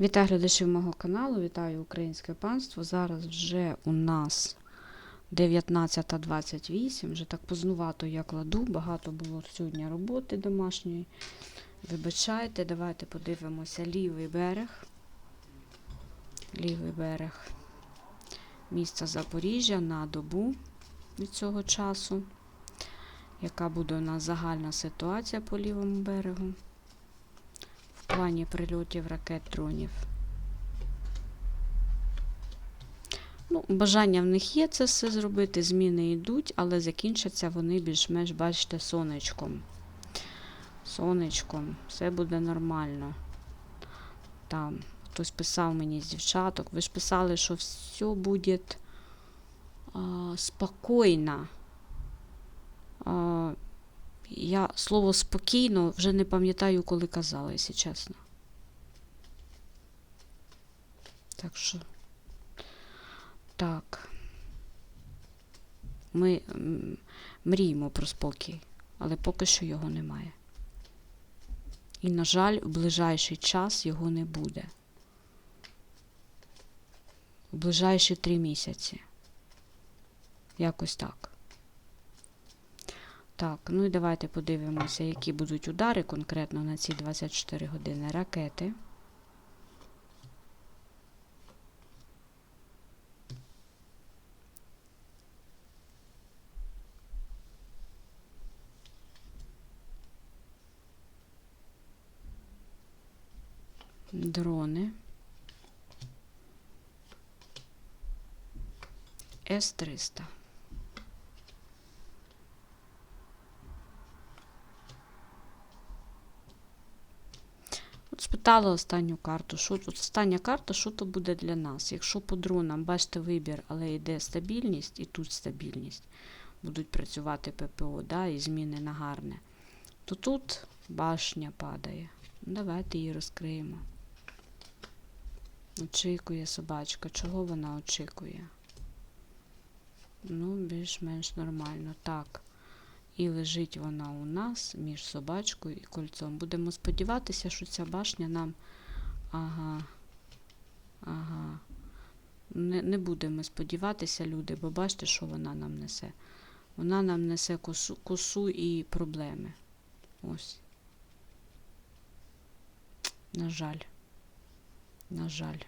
Вітаю глядачів мого каналу, вітаю українське панство. Зараз вже у нас 19.28, вже так познувато я кладу, багато було сьогодні роботи домашньої. Вибачайте, давайте подивимося лівий берег. Лівий берег міста Запоріжжя на добу від цього часу. Яка буде у нас загальна ситуація по лівому берегу? В плані прильотів ракет дронів. Ну, бажання в них є це все зробити, зміни йдуть, але закінчаться вони більш-менш, бачите, сонечком. Сонечком, все буде нормально. Там хтось писав мені з дівчаток, ви ж писали, що все буде а, спокійно. А, я слово спокійно вже не пам'ятаю, коли казала, якщо чесно. Так що. Так. Ми мріємо про спокій, але поки що його немає. І, на жаль, в ближайший час його не буде. В ближайші три місяці. Якось так. Так, ну і давайте подивимося, які будуть удари конкретно на ці 24 години ракети. Дрони. С-300. От останню карту. Що тут остання карта, що то буде для нас? Якщо по дронам, бачите вибір, але йде стабільність і тут стабільність. Будуть працювати ППО, да, і зміни на гарне. То тут башня падає. Ну, Давайте її розкриємо. Очікує собачка. Чого вона очікує? Ну, більш-менш нормально. Так. І лежить вона у нас між собачкою і кольцом. Будемо сподіватися, що ця башня нам. Ага. Ага. Не, не будемо сподіватися, люди, бо бачите, що вона нам несе. Вона нам несе косу, косу і проблеми. Ось. На жаль. На жаль.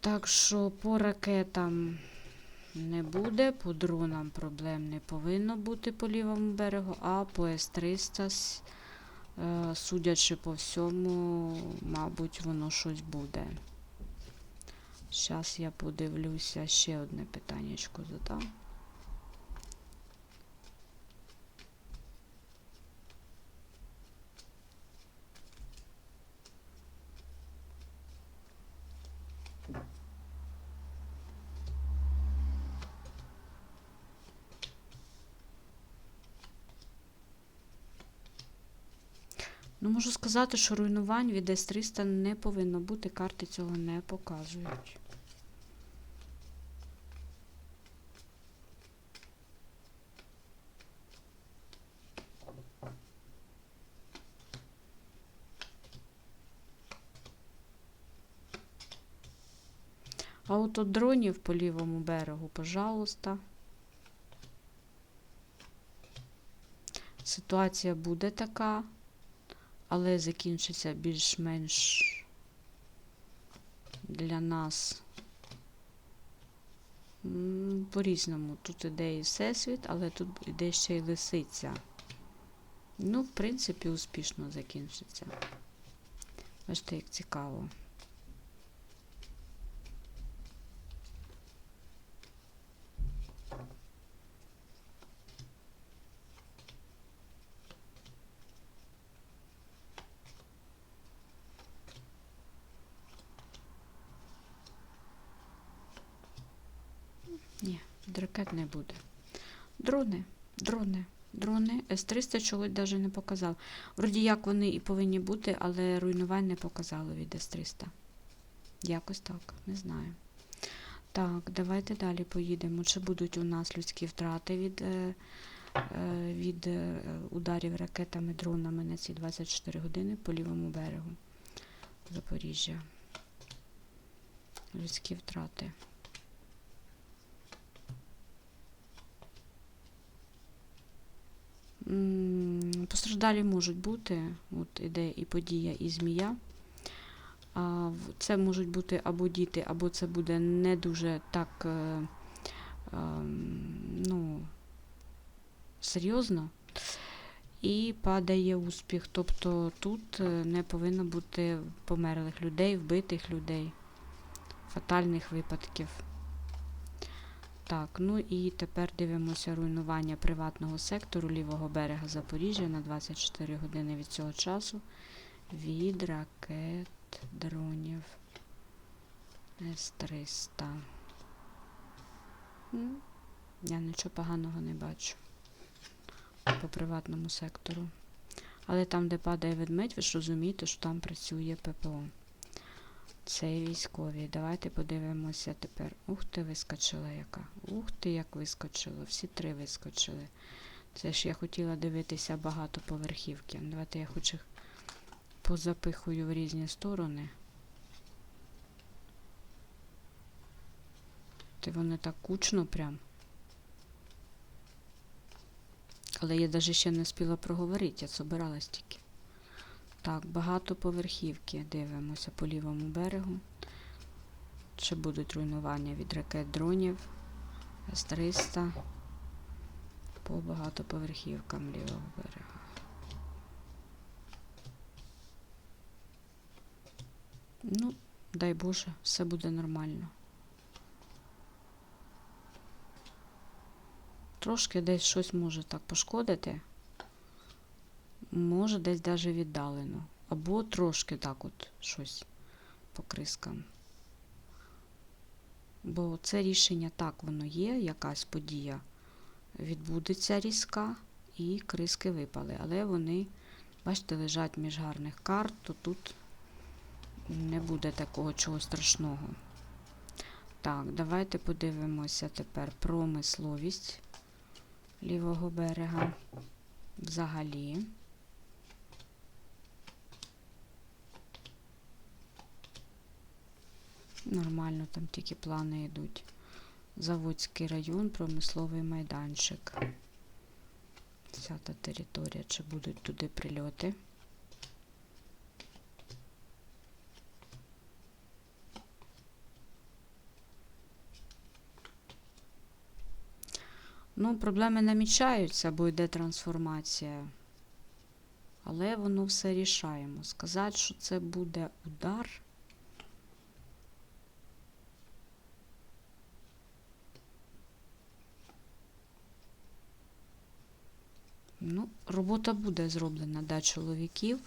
Так що по ракетам не буде, по дронам проблем не повинно бути по лівому берегу, а по С-300, е, судячи по всьому, мабуть, воно щось буде. Зараз я подивлюся, ще одне питаннячко задам. Ну, можу сказати, що руйнувань від С-300 не повинно бути, карти цього не показують. А от от дронів по лівому берегу, пожалуйста. Ситуація буде така, але закінчиться більш-менш для нас по-різному. Тут іде і всесвіт, але тут іде ще й лисиця. Ну, в принципі, успішно закінчиться. Бачите, як цікаво. 300 чогось навіть не показав. Вроді як вони і повинні бути, але руйнувань не показали від С300. Якось так, не знаю. Так, давайте далі поїдемо. Чи будуть у нас людські втрати від е, е, від е, ударів ракетами, дронами на ці 24 години по лівому берегу Запоріжжя? Людські втрати. Постраждалі можуть бути, от іде і подія, і змія. Це можуть бути або діти, або це буде не дуже так е, ем, ну, серйозно. І падає успіх. Тобто тут е, не повинно бути померлих людей, вбитих людей, фатальних випадків. Так, ну і тепер дивимося руйнування приватного сектору лівого берега Запоріжжя на 24 години від цього часу від ракет дронів С-300. Я нічого поганого не бачу по приватному сектору. Але там, де падає ведмедь, ви ж розумієте, що там працює ППО. Це військові. Давайте подивимося тепер. Ух ти, вискочила яка. Ух ти, як вискочила. Всі три вискочили. Це ж я хотіла дивитися багатоповерхівки. Давайте я хоч їх позапихую в різні сторони. Ти вони так кучно прям. Але я навіть ще не спіла проговорити, я собиралась тільки. Так, багатоповерхівки дивимося по лівому берегу. Чи будуть руйнування від ракет дронів С-300 по багатоповерхівкам лівого берега. Ну, дай Боже, все буде нормально. Трошки десь щось може так пошкодити. Може, десь навіть віддалено. Або трошки так от щось по крискам. Бо це рішення так воно є, якась подія відбудеться різка, і криски випали. Але вони, бачите, лежать між гарних карт, то тут не буде такого чого страшного. Так, давайте подивимося тепер промисловість лівого берега. Взагалі. Нормально, там тільки плани йдуть. Заводський район, промисловий майданчик. Вся та територія, чи будуть туди прильоти. Ну, проблеми намічаються, бо йде трансформація. Але воно все рішаємо. Сказати, що це буде удар. Ну, робота буде зроблена, да, чоловіків.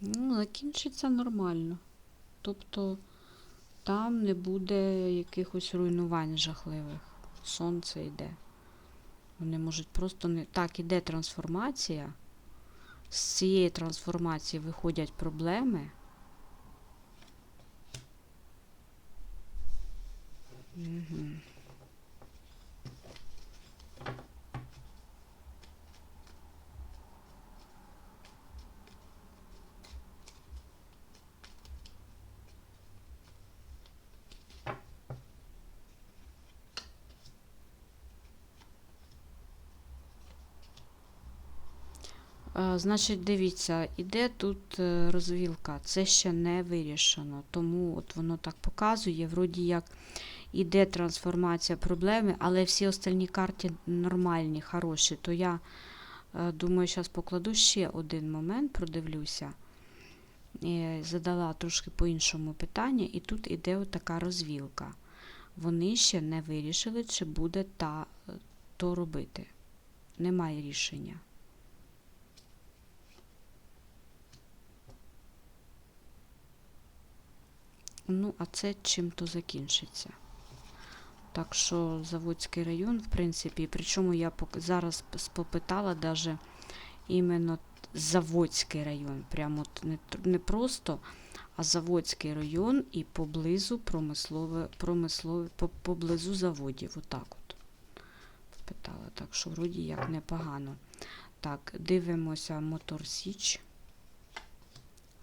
Ну, закінчиться нормально. Тобто там не буде якихось руйнувань жахливих. Сонце йде. Вони можуть просто не. Так, іде трансформація. З цієї трансформації виходять проблеми. Угу. Е, Значить, дивіться, іде тут е, розвілка, це ще не вирішено. Тому от воно так показує, вроді як іде трансформація проблеми, але всі остальні карти нормальні, хороші. То я е, думаю, зараз покладу ще один момент, продивлюся. Е, Задала трошки по-іншому питання, і тут іде така розвілка. Вони ще не вирішили, чи буде та, то робити. Немає рішення. Ну, а це чим то закінчиться. Так що Заводський район, в принципі, причому я зараз попитала даже іменно Заводський район. Прямо не просто, а Заводський район і поблизу промислове, промислове, поблизу заводів. Отак от. Питала, так що вроді як непогано. Так, дивимося Мотор Січ.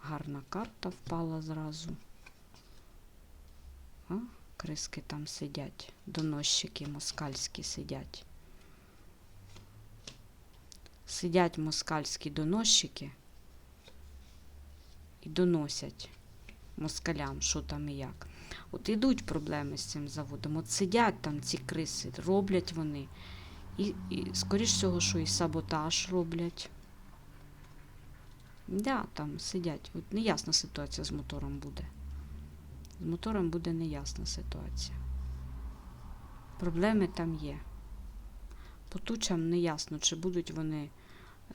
Гарна карта впала зразу. А, криски там сидять. Доносчики москальські сидять. Сидять москальські доносчики і доносять москалям, що там і як. От ідуть проблеми з цим заводом. От сидять там ці криси, роблять вони. І, і скоріш всього, що і саботаж роблять. Да, там сидять. От неясна ситуація з мотором буде. З мотором буде неясна ситуація. Проблеми там є. По тучам неясно, чи будуть вони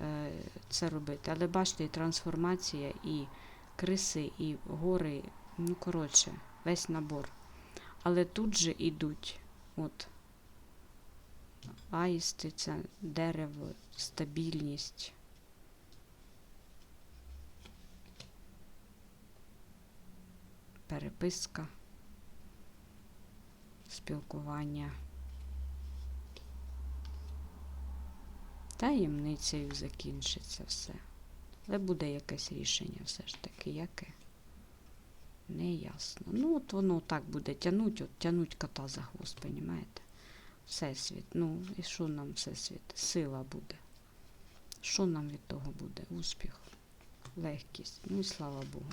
е, це робити. Але бачите, і трансформація, і криси, і гори, ну, коротше, весь набор. Але тут же йдуть от аїсти, це дерево, стабільність. Переписка, спілкування. Таємницею закінчиться все. Але буде якесь рішення все ж таки, яке? Неясно. Ну, от воно так буде тянуть, от тянуть кота за хвост, понімаєте? Всесвіт. Ну, і що нам всесвіт? Сила буде. Що нам від того буде? Успіх, легкість. Ну і слава Богу.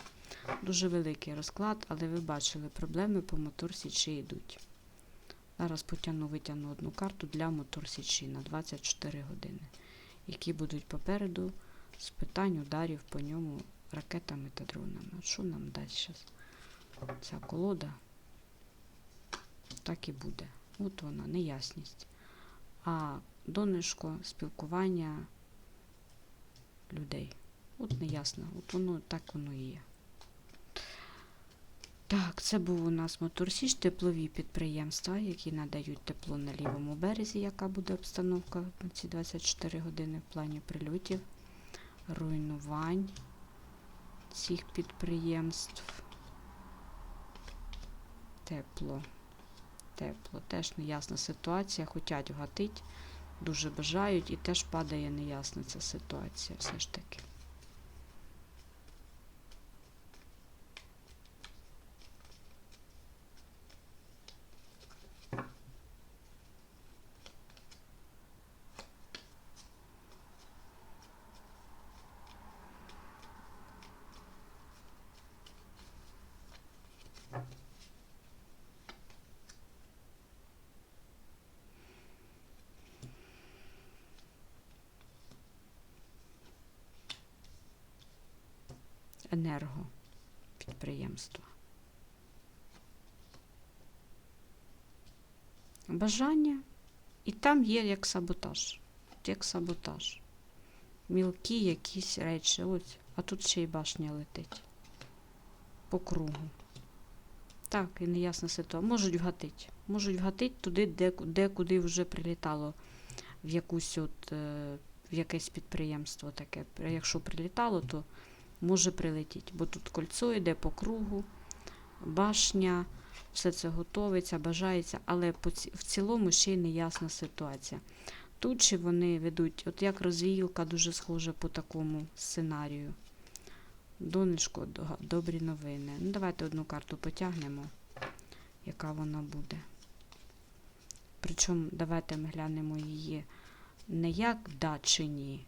Дуже великий розклад, але ви бачили, проблеми по моторсічі йдуть. Зараз потягну, витягну одну карту для моторсічі на 24 години, які будуть попереду з питань ударів по ньому ракетами та дронами. Що нам дасть зараз? Ця колода так і буде. От вона, неясність. А донечко спілкування людей. От неясно. От воно так воно і є. Так, це був у нас Моторсіч, теплові підприємства, які надають тепло на лівому березі, яка буде обстановка на ці 24 години в плані прильотів, руйнувань цих підприємств. Тепло. Тепло. Теж неясна ситуація, хотять вгатить, дуже бажають, і теж падає неясна ця ситуація все ж таки. Енерго підприємства. Бажання. І там є як саботаж. Як саботаж. Мілкі якісь речі. Ось. А тут ще й башня летить. По кругу. Так, і неясна ситуація. Можуть вгатити. Можуть вгатити туди, де, де куди вже прилітало в якусь от, е, в якесь підприємство таке. Якщо прилітало, то може прилетіти, бо тут кольцо йде по кругу, башня, все це готовиться, бажається, але в цілому ще й неясна ситуація. Тут чи вони ведуть, от як розвіюлка дуже схожа по такому сценарію. Донечко, добрі новини. Ну, давайте одну карту потягнемо, яка вона буде. Причому давайте ми глянемо її не як да чи ні,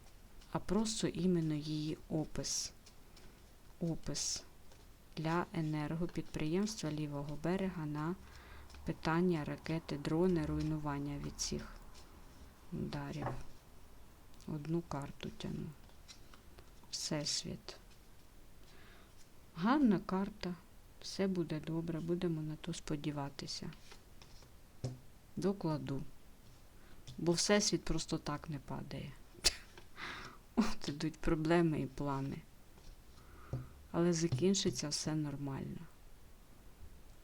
а просто іменно її опис опис для енергопідприємства лівого берега на питання ракети, дрони, руйнування від цих ударів. Одну карту тяну. Всесвіт. Гарна карта. Все буде добре, будемо на то сподіватися. Докладу. Бо всесвіт просто так не падає. От ідуть проблеми і плани але закінчиться все нормально.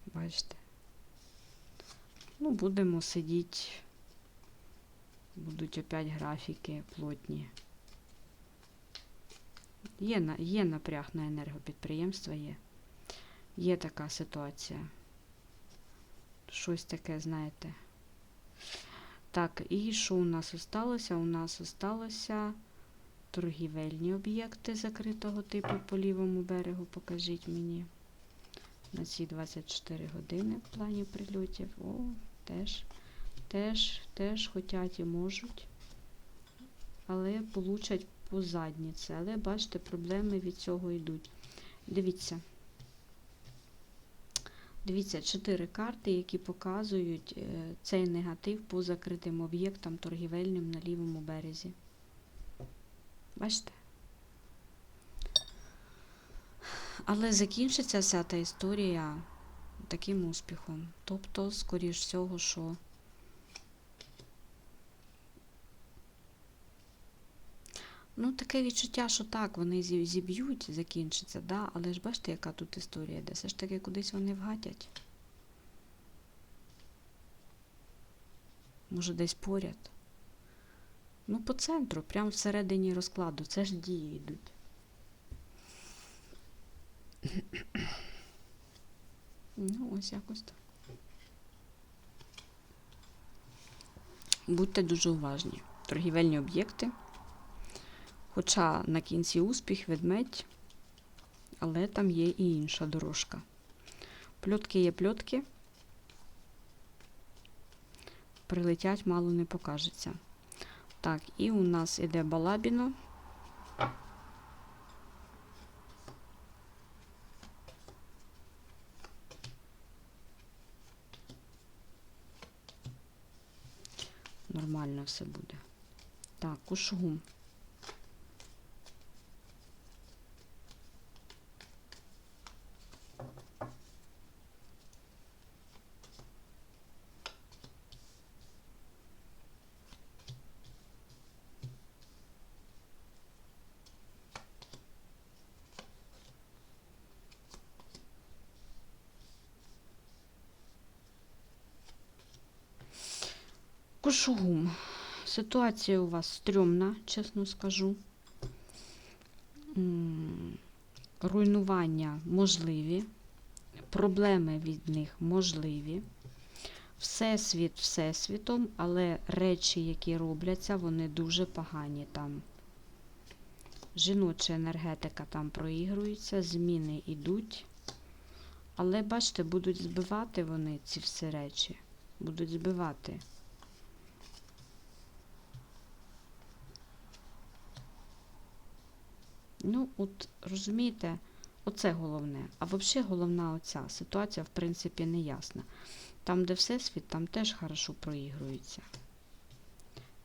Бачите? Ну, будемо сидіти. Будуть опять графіки плотні. Є, є напряг на енергопідприємства, є. Є така ситуація. Щось таке, знаєте. Так, і що у нас осталося? У нас осталося торгівельні об'єкти закритого типу по лівому берегу. Покажіть мені. На ці 24 години в плані прильотів. О, теж, теж, теж хотять і можуть. Але получать по задніці. Але бачите, проблеми від цього йдуть. Дивіться. Дивіться, чотири карти, які показують е, цей негатив по закритим об'єктам торгівельним на лівому березі. Бачите? Але закінчиться вся та історія таким успіхом. Тобто, скоріш всього, що Ну, таке відчуття, що так, вони зіб'ють, закінчиться, да? але ж бачите, яка тут історія йде. Все ж таки кудись вони вгатять. Може, десь поряд. Ну, по центру, прямо всередині розкладу. Це ж дії йдуть. Ну, ось якось так. Будьте дуже уважні. Торгівельні об'єкти. Хоча на кінці успіх ведмедь, але там є і інша дорожка. Пльотки є пльотки. Прилетять, мало не покажеться. Так, і у нас іде балабіно. Нормально все буде. Так, кушгум. Кушугум. Ситуація у вас стрьомна, чесно скажу. Руйнування можливі, проблеми від них можливі. Всесвіт всесвітом, але речі, які робляться, вони дуже погані там. Жіноча енергетика там проігрується, зміни йдуть. Але бачите, будуть збивати вони ці всі речі. Будуть збивати. Ну, от розумієте, оце головне. А взагалі головна оця ситуація, в принципі, не ясна. Там, де всесвіт, там теж хорошо проігрується.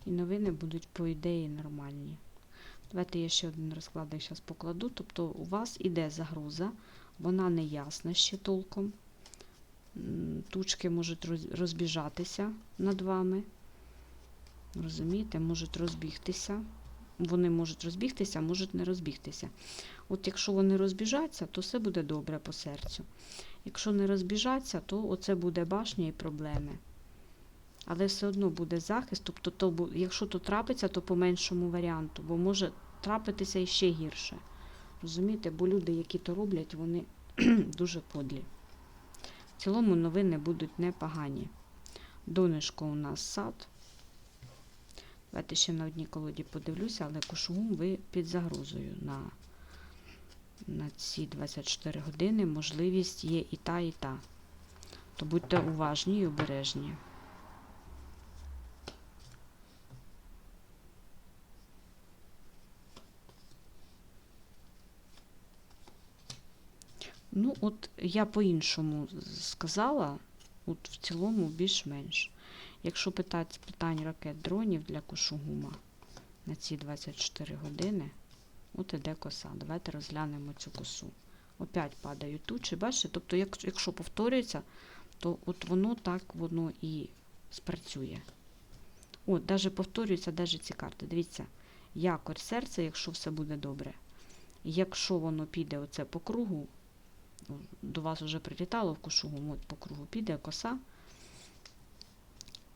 І новини будуть, по ідеї, нормальні. Давайте я ще один розклад зараз покладу. Тобто у вас іде загроза, вона не ясна ще толком. Тучки можуть розбіжатися над вами. Розумієте, можуть розбігтися. Вони можуть розбігтися, можуть не розбігтися. От якщо вони розбіжаться, то все буде добре по серцю. Якщо не розбіжаться, то оце буде башня і проблеми. Але все одно буде захист, тобто, то, якщо то трапиться, то по меншому варіанту, бо може трапитися іще гірше. Розумієте, бо люди, які то роблять, вони дуже подлі. В цілому новини будуть непогані. Донечко у нас сад. Давайте ще на одній колоді подивлюся, але кушугум ви під загрозою на, на ці 24 години. Можливість є і та, і та. То будьте уважні і обережні. Ну, от я по-іншому сказала, от в цілому більш-менш. Якщо питати з питань ракет дронів для Кушугума на ці 24 години, от іде коса. Давайте розглянемо цю косу. Опять падають тучі, бачите? Тобто, як- якщо повторюється, то от воно так воно і спрацює. От, навіть повторюються навіть ці карти. Дивіться, якорь серця, якщо все буде добре. Якщо воно піде оце по кругу, до вас вже прилітало в кошугу, от по кругу піде коса,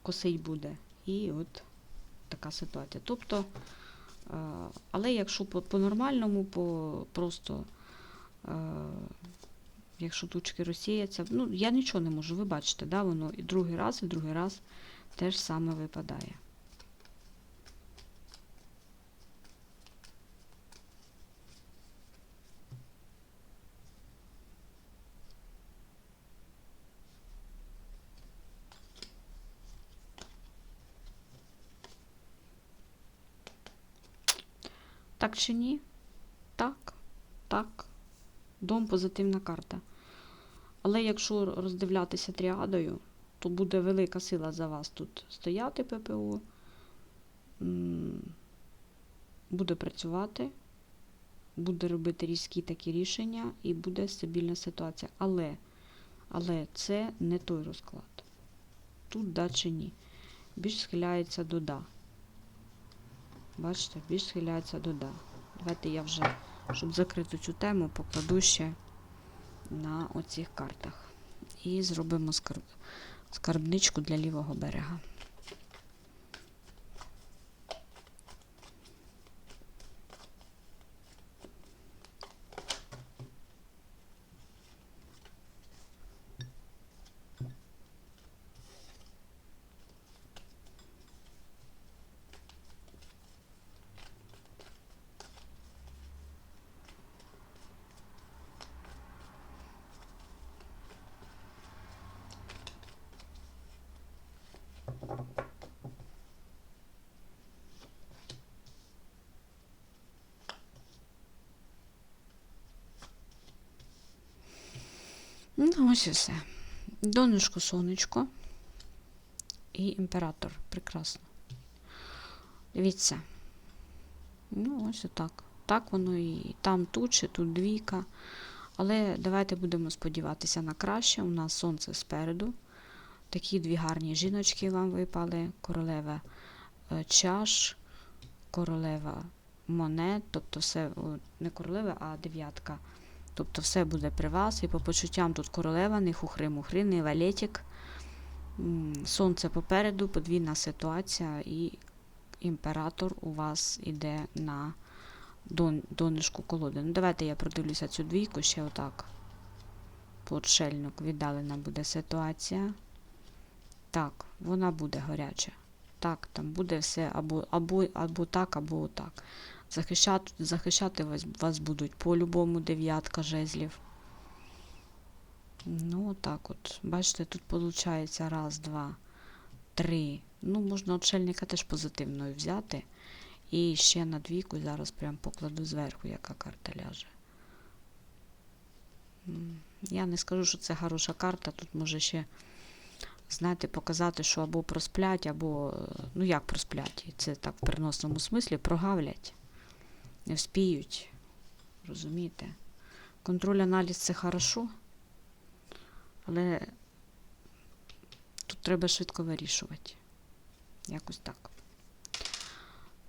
косить буде. І от така ситуація. Тобто, е, але якщо по- по-нормальному, по, просто е, Якщо тучки розсіяться, ну я нічого не можу, ви бачите, да, воно і другий раз, і другий раз теж саме випадає. Так чи ні? Так, так. Дом позитивна карта. Але якщо роздивлятися тріадою, то буде велика сила за вас тут стояти ППО. Буде працювати, буде робити різкі такі рішення і буде стабільна ситуація. Але, але це не той розклад. Тут да чи ні. Більш схиляється до да. Бачите, більш схиляється до да. Давайте я вже, щоб закрити цю тему, покладу ще на оцих картах. І зробимо скарб... скарбничку для лівого берега. Ну, ось і все. Донечко, сонечко і імператор. Прекрасно. Дивіться. Ну, ось отак. Так воно і там тучі, тут двійка. Але давайте будемо сподіватися на краще. У нас сонце спереду. Такі дві гарні жіночки вам випали. Королева е, чаш, королева монет, тобто все, не королева, а дев'ятка. Тобто все буде при вас. І по почуттям тут королева, не хухри-мухри, не валетік. Сонце попереду, подвійна ситуація, і імператор у вас іде на дон, донишку колоди. Ну, давайте я продивлюся цю двійку ще отак. По віддалена буде ситуація. Так, вона буде гаряча. Так, там буде все або, або, або так, або отак. Захищати, захищати вас, вас будуть по-любому дев'ятка жезлів. Ну, отак от. Бачите, тут виходить раз, два, три. Ну, можна отшельника теж позитивною взяти. І ще на двійку зараз прям покладу зверху, яка карта ляже. Я не скажу, що це хороша карта. Тут може ще, знаєте, показати, що або просплять, або, е, ну як просплять, це так в переносному смислі, прогавлять, не вспіють. Розумієте? Контроль-аналіз це хорошо, але тут треба швидко вирішувати. Якось так.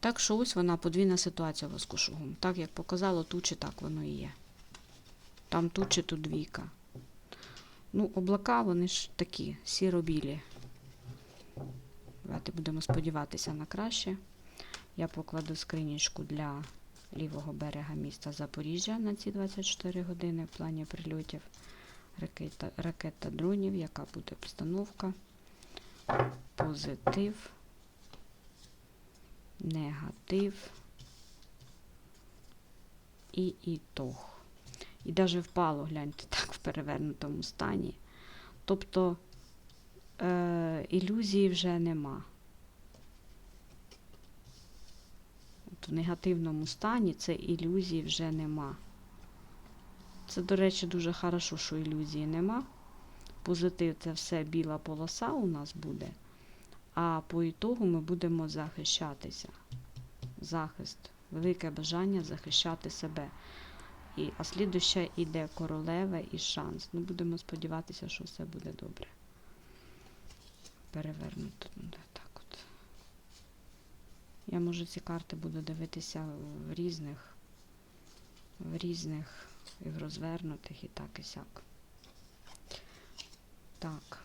Так що ось вона подвійна ситуація у вас кошугум. Так як показало тучі, так воно і є. Там тучі, тут двійка. Ну, облака, вони ж такі, сіро-білі. Давайте будемо сподіватися на краще. Я покладу скринічку для лівого берега міста Запоріжжя на ці 24 години в плані прильотів ракета, ракета дронів, яка буде обстановка, позитив негатив і ітог. І навіть впало, гляньте, так, в перевернутому стані. Тобто е, ілюзії вже нема. В негативному стані це ілюзії вже нема. Це, до речі, дуже хорошо, що ілюзії нема. Позитив це все біла полоса у нас буде. А по ітогу ми будемо захищатися. Захист, велике бажання захищати себе. І, а слідуще йде королева і шанс. Ну, будемо сподіватися, що все буде добре. Перевернуто. Ну, да, так от. Я може ці карти буду дивитися в різних, в різних і в розвернутих, і так, і сяк. Так.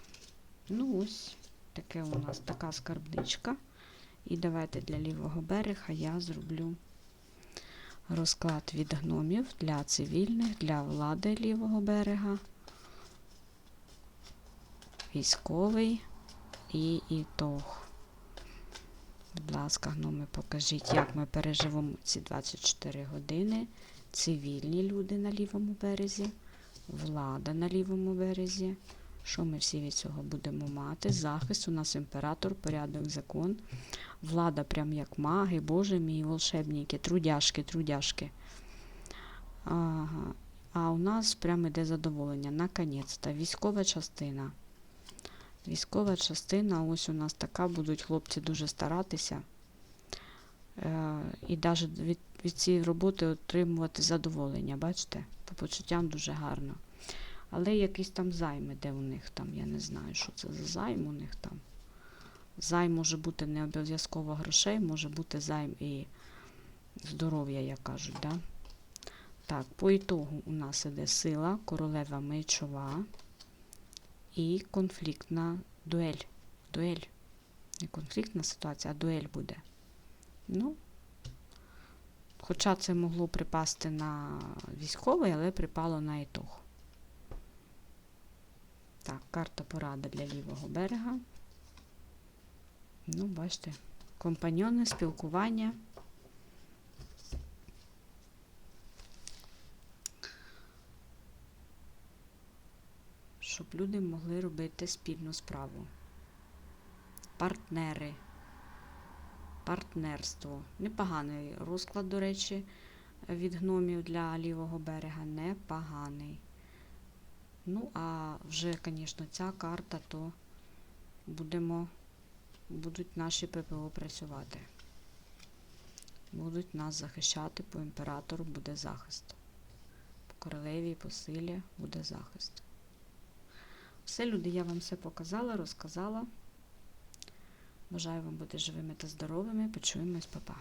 Ну ось таке у нас така скарбничка. І давайте для лівого берега я зроблю розклад від гномів для цивільних, для влади лівого берега. військовий і ітог. Будь ласка, гноми, покажіть, як ми переживемо ці 24 години. Цивільні люди на лівому березі, влада на лівому березі. Що ми всі від цього будемо мати? Захист, у нас імператор, порядок, закон. Влада прям як маги, Боже мій, волшебники, трудяшки, трудяшки. Ага. А у нас прямо йде задоволення. Наконець-то. Військова частина. Військова частина, ось у нас така, будуть хлопці дуже старатися. Е, і навіть від, від цієї роботи отримувати задоволення, бачите? По почуттям дуже гарно. Але якісь там займи, де у них там, я не знаю, що це за займ у них там. Займ може бути не обов'язково грошей, може бути займ і здоров'я, як кажуть. Да? Так, по ітогу у нас іде сила, королева мечова і конфліктна дуель. Дуель. Не конфліктна ситуація, а дуель буде. Ну, хоча це могло припасти на військовий, але припало на ітог. Так, карта порада для лівого берега. Ну, бачите, компаньони, спілкування. Щоб люди могли робити спільну справу. Партнери. Партнерство. Непоганий розклад, до речі, від гномів для лівого берега. Непоганий. Ну, а вже, звісно, ця карта, то будемо, будуть наші ППО працювати. Будуть нас захищати, по імператору буде захист. По королеві і по силі буде захист. Все, люди, я вам все показала, розказала. Бажаю вам бути живими та здоровими. Почуємось, па-па.